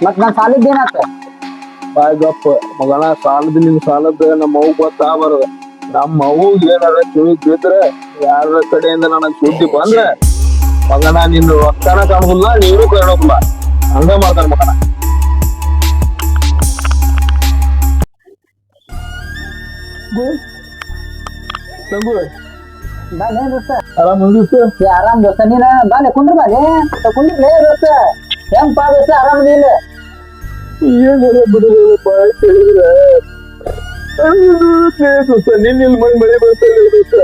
ಮತ್ ನಾನ್ ಸಾಲಿದ್ ಏನಾತ? ಬಾಯ್ಗಪ್ಪ ಮಗನ ಸಾಲದ ನಿನ್ ಸಾಲದ ನಮ್ಮ ಅವ್ ಗೊತ್ತಾಗಬಾರ್ದ ನಮ್ಮ ಅವು ಏನಾರ ಕಿವಿ ಬಿದ್ರೆ ಯಾರ ಕಡೆಯಿಂದ ನನಗ್ ಸುದ್ದಿ ಬಂದ್ರೆ ಮಗನ ನಿನ್ನ ರೊಕ್ಕನ ಕಾಣುದಿಲ್ಲ ನೀನು ಕಾಣೋದಿಲ್ಲ ಹಂಗ ಮಾಡ್ತಾನ ಮಗನ. ಸಂಗು ದೋಸ್ತ. ಆರಾಮ್ ದೋಸ್ತ? ಏ ಆರಾಮ್ ದೋಸ್ತ ನೀನ ಬಾಲೆ ಕುಂದ್ರ ಬಾಲೆ ಕುಂದ್ರಲೇ ದೋಸ್ತ. ಹೆಂಗ್ ಪಾ ದೋಸ್ತ ಆರಾಮದಿಲ್ಲ ಏನಾರ ಬಿಡುವುದು ಬಾಯ್ ಕೇಳಿದ್ರೆ ದೋಸ್ತ ನಿನ್ನ ಇಲ್ಲಿ ಮನೆ ಮಳೆ ಬರ್ತಾ ಇಲ್ಲ ದೋಸ್ತ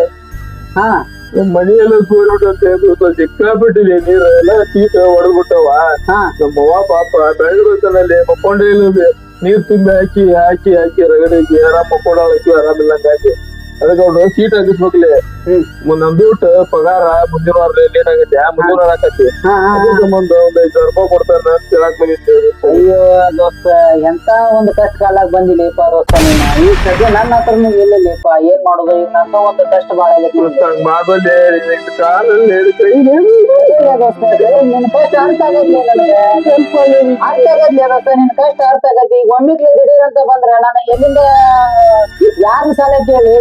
ಹಾ ನಮ್ ಮನೆಯೆಲ್ಲ ಸೋರ್ಬಿಟ್ಟಂತೆ ದೋಸ್ತ ಸಿಕ್ಕಾಬಿಟ್ಟಿದೆ ನೀರು ಎಲ್ಲ ಶೀತ ಹೊಡೆದ್ಬಿಟ್ಟವ ಹಾ ನಮ್ಮ ಅವ್ವ ಪಾಪ ಬೆಳಗ್ಬೇಕಲ್ಲಿ ಮಕ್ಕೊಂಡೇ ಇಲ್ಲದೆ ನೀರ್ ತುಂಬಿ ಹಾಕಿ ಹಾಕಿ ಹಾಕಿ ರಗಡಿಗೆ ಆರಾಮ್ ಮಕ್ಕೊಂಡಾಳಕ್ಕೆ ಆರಾಮಿಲ್ಲಂಗ ಹಾಕಿ ಅದಕ್ಕೆ ಅವ್ರು ಸೀಟ್ ಹಾಕಿಸ್ಬೇಕಲೆ ಮುಂದ್ ನಮ್ದೂಟ ಪಗಾರ ಮುಂದಿನ ವಾರ ಲೇಟ್ ಆಗತ್ತೆ ಮುಂದಿನ ವಾರ ಆಕತಿ. ಅದ್ರ ಸಂಬಂಧ ಒಂದ್ ಐದು ಸಾವಿರ ರೂಪಾಯಿ ಕೊಡ್ತಾರ ಅಂತ ಹೇಳಕ್ ಬಂದಿದ್ದೇವೆ ಅಯ್ಯೋ ದೋಸ್ತ ಎಂತ ಒಂದು ಕಷ್ಟ ಕಾಲಾಗ ಬಂದಿಲ್ಲಪ್ಪ ದೋಸ್ತ ನೀನ? ಈ ಸದ್ಯ ನನ್ನ ಹತ್ರನು ಇಲ್ಲಲೇಪ ಏನ್ ಮಾಡೋದು? ಈಗ ನನ್ನ ಒಂದು ಕಷ್ಟ ಬಾಳ ಆಗೈತಿ ಮಾಡ್ಬಲ್ಲೆ ಕಾಲಲ್ಲಿ ನಿನ್ ಕಷ್ಟ ಅರ್ಥ ನನಗೆ. ಸ್ವಲ್ಪ ಅರ್ಥ ಆಗೈತಿ ದೋಸ್ತ ನಿನ್ ಕಷ್ಟ ಅರ್ಥ ಆಗತ್ತೆ ಈಗ ಒಮ್ಮಿಗ್ಲೆ ದಿಢೀರ್ ಅಂತ ಬಂದ್ರೆ ನಾನು ಎಲ್ಲಿಂದ ಯಾರ ಸಾಲ ಕೇಳಿ?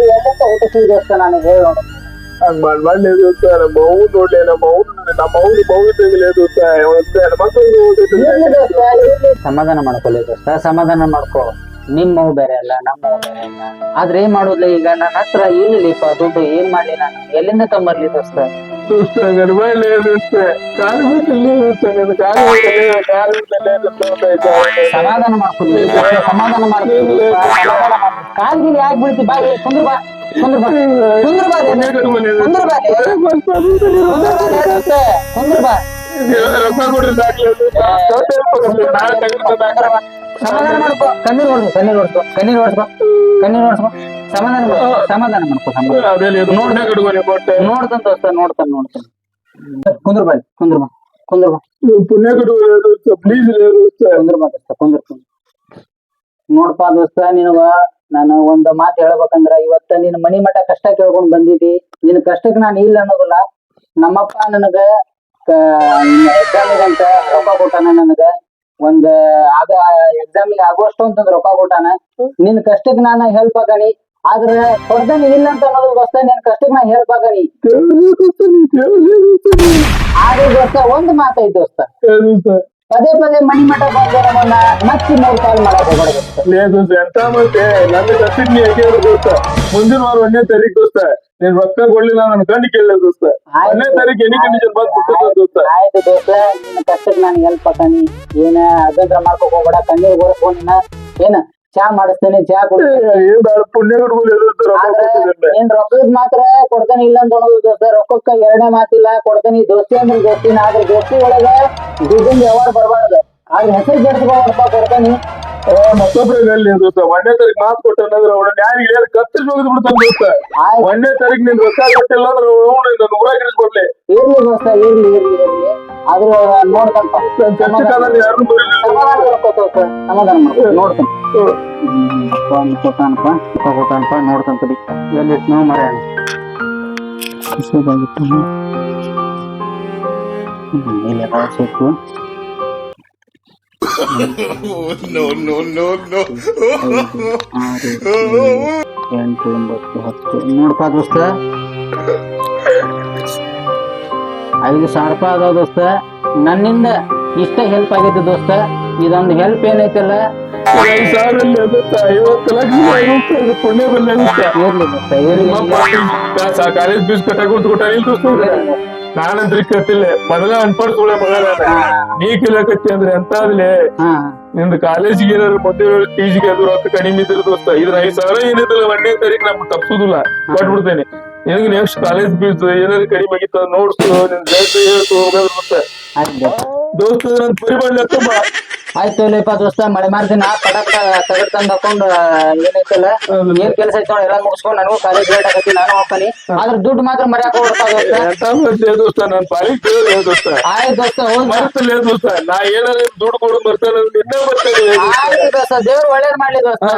ನನಗೆ ಹೇಳೋಣ ಹಂಗ್ ನಮ್ಮ ಅವ್ವ ನೋಡ್ಲೆ ಅವ್ನ. ಸಮಾಧಾನ ಮಾಡ್ಕೊಳ್ಳಿ ದೋಸ್ತ ಸಮಾಧಾನ ಮಾಡ್ಕೋ. ನಿಮ್ಮ ಬೇರೆ ಅಲ್ಲ ನಮ್ಮ ಬೇರೆ ಅಲ್ಲ. ಆದ್ರೆ ಏನ್ ಮಾಡೋದ್ಲೆ ಈಗ? ನನ್ನ ಹತ್ರ ಏನಿಲ್ಲಪ್ಪ ದುಡ್ಡು. ಏನ್ ಮಾಡ್ಲಿ ನಾನು? ಎಲ್ಲಿಂದ ತಂಬರ್ಲಿ ದೋಸ್ತ. ಸಮಾಧಾನ ಮಾಡ್ಕೊಳ್ಳಿ ಸಮಾಧಾನ ಮಾಡ್ಕೊಂಡು ಕಾಲ್ಗಿಲ್ ಯಾಕೆ ಬೀಳ್ತಿ ಬಾ ಕುಂದ್ರ ಬಾ. ಕುಂದ್ರ ಬಾ. ಕುಂದ್ರ ಬಾ ಕುಂದ್ರ ಬಾ ಬಾ ರೊಕ್ಕ ಕೊಡ್ರಿ. ಸಮಾಧಾನ ಮಾಡ್ಕೋ. ಕಣ್ಣೀರ್ ಕಣ್ಣೀರ್ ಕಣ್ಣೀರ್ ಕಣ್ಣೀರ್ ಸಮಾಧಾನ ಮಾಡ್ಕೊ. ಸಮಾಧಾನ ಮಾಡ್ಕೊ. ನೋಡ್ತಾನ ದೋಸ್ತ ನೋಡ್ತಾನ ನೋಡ್ತಾನ. ಕುಂದ್ರ ಬಾ ಕುಂದ್ರ ಬಾ ಕುಂದ್ರ ಬಾ. ಪುಣ್ಯ ದೋಸ್ತ ಪ್ಲೀಸ್ ಕುಂದ್ರ ಬಾ ಕುಂದ್ರ ಕುಂದ್ರ. ನೋಡ್ಪ ದೋಸ್ತ ನಿನಗ ನಾನು ಒಂದ್ ಮಾತು ಹೇಳ್ಬೇಕಂದ್ರ ಇವತ್ತ ನಿನ್ ಮನಿ ಮಠ ಕಷ್ಟ ಕೇಳ್ಕೊಂಡ್ ಬಂದಿದ್ದಿ. ನಿನ್ ಕಷ್ಟಕ್ ನಾನು ಇಲ್ಲ ಅನ್ನೋದಿಲ್ಲ. ನಮ್ಮಪ್ಪ ನನಗ ಎಕ್ಸಾಮಿಗಂತ ಅಂತ ರೊಕ್ಕ ಕೊಟ್ಟಾನ ನನಗ. ಒಂದ್ ಆಗ ಎಕ್ಸಾಮಿಗೆ ಆಗುವಷ್ಟು ಅಂತಂದ್ ರೊಕ್ಕ ಕೊಟ್ಟಾನ. ನಿನ್ ಕಷ್ಟಕ್ ನಾನ ಹೆಲ್ಪ್ ಆಗಣಿ ಆದ್ರ ಕೊಡ್ದಾನಿ ಇಲ್ಲ ಅಂತ ಅನ್ನೋದು ದೋಸ್ತ ನಿನ್ ಕಷ್ಟಕ್ ನಾ ಹೆಲ್ಪ್ ನೀ. ಆದ್ರೆ ದೋಸ್ತ ಒಂದ್ ಮಾತೈತ್ ದೋಸ್ತ. ಪದೇ ಪದೇ ಮನಿ ಮಠ ಬಂದ ನಮ್ಮನ್ನ ಮತ್ತೆ ಮೂರು ಕಾಲ್ ಮಾಡಕ್ ಹೋಗ್ಬೇಡ ದೋಸ್ತ ಲೇ ದೋಸ್ತ ಎಂತ ಮತ್ತೆ ನನ್ನ ಕಸಿದ್ ನೀ ಹೇಗೆ ದೋಸ್ತ. ಮುಂದಿನ ವಾರ ಒಂದನೇ ತಾರೀಕು ದೋಸ್ತ. ನೀನ್ ರೊಕ್ಕ ಕೊಡ್ಲಿಲ್ಲ ನನ್ನ ಗಂಡ ಕೇಳಲ್ಲ ದೋಸ್ತ. ಒಂದನೇ ತಾರೀಕು ಎನಿ ಕಂಡೀಷನ್ ಬಂದ್ ಬಿಟ್ಟು ದೋಸ್ತ. ಆಯ್ತು ದೋಸ್ತ ನಿನ್ನ ಕಷ್ಟಕ್ಕೆ ನಾನು ಹೆಲ್ಪ್ ಆತಾನಿ ಏನ ಅದ್ರ ಮಾಡ್ಕೊಕ್ ಹೋಗ್ಬೇಡ. ಕಣ್ಣೀರ್ ಬರ್ಕೊ ನಿನ್ನ ಏನ? ಚಾ ಮಾಡಿಸ್ತೇನೆ ಚಾ ಕೊಡ್ತೇನೆ. ಏನ್ ರೊಕ್ಕದ ಮಾತ್ರ ಕೊಡ್ತಾನೆ ಇಲ್ಲ ಅಂತ ದೋಸ್ತ ರೊಕ್ಕಕ್ಕ ಎರಡನೇ ಮಾತಿಲ್ಲ ಕೊಡ್ತೇನೆ ದೋಸ್ತಿ ಅಂದ್ರೆ ದೋಸ್ತಿನ ಆದ್ರೆ ದೋಸ್ತಿ ಒಳಗ ದುಡ್ಡಿಂದ ವ್ಯವಹಾರ ಬರಬಾರ್ದು. ಆದ್ರೆ ಹೆಸರು ಕೆಡ್ಸ್ಕೊಳಪ್ಪ ಕೊಡ್ತಾನಿ. ಮತ್ತೊಬ್ಬರಿಗೆ ಅಲ್ಲಿ ದೋಸ್ತ ಒಂದನೇ ತಾರೀಕು ಮಾತು ಕೊಟ್ಟನಂದ್ರೆ ಅವನ ನ್ಯಾಯ ಹೇಳಿ ಕತ್ತರಿಸಿ ಹೋಗಿದ್ ಬಿಡ್ತಾನೆ ದೋಸ್ತ ತಾರೀಕು ನಿನ್ ರೊಕ್ಕ ಕೊಟ್ಟಿಲ್ಲ ಅಂದ್ರೆ ಅವನು ನನ್ನ ಊರಾಗ ಇಳಿಸ್ಕೊಡ್ಲಿ ಇರ್ಲಿ ದೋಸ್ತ ಇರ್ಲಿ ಇರ್ಲಿ ಇರ್ಲಿ. ಆದ್ರೂ ನೋಡ್ಕಂತ ನನ್ ಕಷ್ಟಕ್ಕಾದ್ರೆ ಯಾರು ನೋಡ್ತಾನೆ ಕೊಟ್ಟಾನಪ್ಪ ಕೊಟ್ಟಾನಪ್ಪ ನೋಡ್ತಾನ ತಡಿ ಎಲ್ಲಿ ನೋ ಮರ ಇಲ್ಲ ಸಿಕ್ಕು. ಎಂಟು ಒಂಬತ್ತು ಹತ್ತು. ನೋಡಪ್ಪ ದೋಸ್ತ ಐದು ಸಾವಿರ ರೂಪಾಯಿ ಅದಾವ ದೋಸ್ತ. ನನ್ನಿಂದ ಇಷ್ಟ ಹೆಲ್ಪ್ ಆಗೈತಿ ದೋಸ್ತ. ಇದೊಂದು ಹೆಲ್ಪ್ ಏನೈತಲ್ಲ? ಕಾಲೇಜ್ ಫೀಸ್ ದೋಸ್ತ. ನಾನಂತ್ರ ಕಟ್ಟಿಲ್ಲ ಮೊದಲ ಅನ್ಪಡ್ ಸುಳ್ಳೆ ಮಗ. ನೀ ಕಿಲಕತ್ತಿ ಅಂದ್ರೆ ಎಂತ ಆದ್ಲೆ ನಿಂದ ಕಾಲೇಜಿಗೆ ಏನಾದ್ರು ಮೊದಲು ಟೀಜಿಗೆ ಅದು ರೊಕ್ಕ ಕಡಿಮೆ ಇದ್ರೆ ದೋಸ್ತ ಇದ್ರ ಐದ್ ಸಾವಿರ ಏನಿದ್ರಲ್ಲ ಒಂದನೇ ತಾರೀಕು ನಮ್ಗೆ ತಪ್ಸುದಿಲ್ಲ. ಕೊಟ್ಬಿಡ್ತೇನೆ. ನಿನಗೆ ನೆಕ್ಸ್ಟ್ ಕಾಲೇಜ್ ಫೀಸ್ ಏನಾದ್ರು ಕಡಿಮೆ ಆಗಿತ್ತು ನೋಡ್ಸು ನಿನ್ ರೇಟ್ ಹೇಳ್ತು ಹೋಗೋದ್ರ ಮತ್ತೆ ಆಯ್ತು. ದೋಸ್ತ ನನ್ ಪರಿ ಮಾಡ್ಲತ್ತಮ್ಮ ಆಯ್ತು ಇಲ್ಲಪ್ಪ ದೋಸ್ತ ಮಳೆ ಮಾರ್ದಿನ ಪಟ ಪಟ ತಗಡ್ ತಂದ್ ಹಾಕೊಂಡು ಏನೈತಲ್ಲ ಏನ್ ಕೆಲಸ ಐತೆ ನೋಡಿ ಎಲ್ಲ ಮುಗಿಸ್ಕೊಂಡು ನನಗೂ ಕಾಲೇಜ್ ಲೇಟ್ ಆಗತ್ತಿ ನಾನು ಹೋಗ್ತಾನಿ. ಆದ್ರೆ ದುಡ್ಡು ಮಾತ್ರ ಮರ್ಯಾಕ ಹೋಗ್ತಾ ದೋಸ್ತ ನನ್ ಪಾಲಿಗೆ ಕೇಳಿ ದೋಸ್ತ? ಆಯ್ತು ದೋಸ್ತ ಹೋಗ್ ಬಾ. ಮರ್ತಲ್ಲ ದೋಸ್ತ ನಾ ದುಡ್ಡು ಕೊಡು ಬರ್ತಾನೆ ನಿನ್ನೆ ಬರ್ತೇನೆ ಆಯ್ತು ದೋಸ್ತ ದೇವ್ರು ಒಳ್ಳೇದ್ ಮಾಡ್ಲಿ ದೋಸ್ತ.